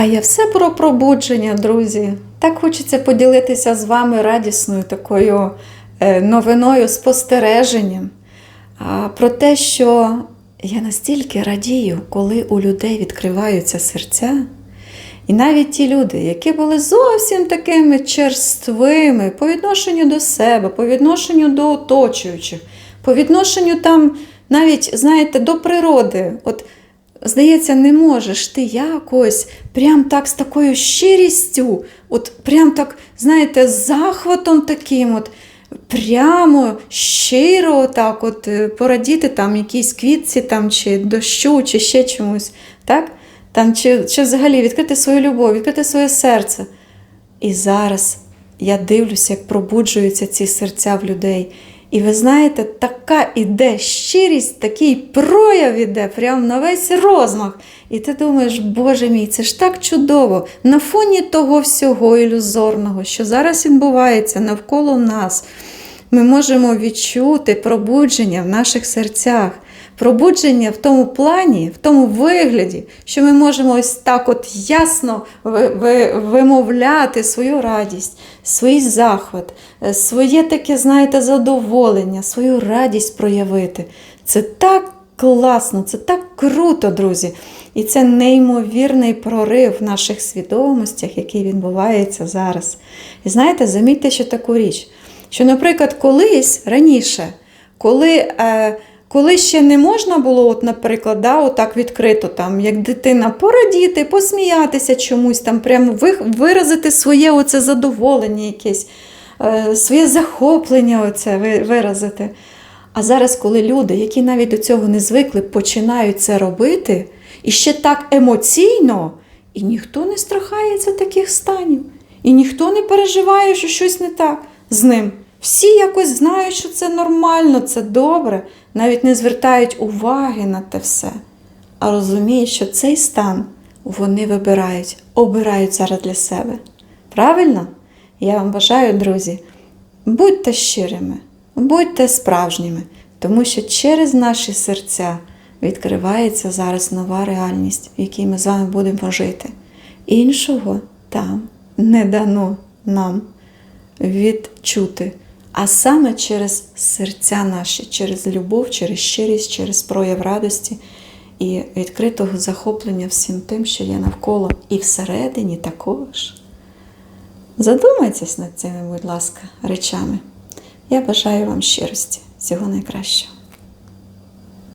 А я все про пробудження, друзі. Так хочеться поділитися з вами радісною такою е, новиною, спостереженням. Про те, що я настільки радію, коли у людей відкриваються серця. І навіть ті люди, які були зовсім такими черствими по відношенню до себе, по відношенню до оточуючих, по відношенню там навіть, знаєте, до природи. От, здається, не можеш ти якось прям так з такою щирістю, от прям так, знаєте, з захватом таким, от, прямо щиро так от е, порадіти там якійсь квітці там, чи дощу, чи ще чомусь. так? Там, чи, чи взагалі відкрити свою любов, відкрити своє серце. І зараз я дивлюся, як пробуджуються ці серця в людей. І ви знаєте, така іде щирість, такий прояв іде, прямо на весь розмах. І ти думаєш, Боже мій, це ж так чудово. На фоні того всього ілюзорного, що зараз відбувається навколо нас, ми можемо відчути пробудження в наших серцях. Пробудження в тому плані, в тому вигляді, що ми можемо ось так от ясно ви- ви- вимовляти свою радість, свій захват, е, своє таке, знаєте, задоволення, свою радість проявити. Це так класно, це так круто, друзі. І це неймовірний прорив в наших свідомостях, який відбувається зараз. І знаєте, замітьте ще таку річ, що, наприклад, колись раніше, коли. Е, коли ще не можна було, от, наприклад, да, отак відкрито, там, як дитина, порадіти, посміятися чомусь, там, прямо виразити своє оце задоволення якесь, е, своє захоплення оце виразити. А зараз, коли люди, які навіть до цього не звикли, починають це робити, і ще так емоційно, і ніхто не страхається таких станів, і ніхто не переживає, що щось не так з ним. Всі якось знають, що це нормально, це добре, навіть не звертають уваги на те все, а розуміють, що цей стан вони вибирають, обирають зараз для себе. Правильно? Я вам бажаю, друзі, будьте щирими, будьте справжніми, тому що через наші серця відкривається зараз нова реальність, в якій ми з вами будемо жити. Іншого там не дано нам відчути, а саме через серця наші, через любов, через щирість, через прояв радості і відкритого захоплення всім тим, що є навколо, і всередині також. Задумайтесь над цими, будь ласка, речами. Я бажаю вам щирості, всього найкращого.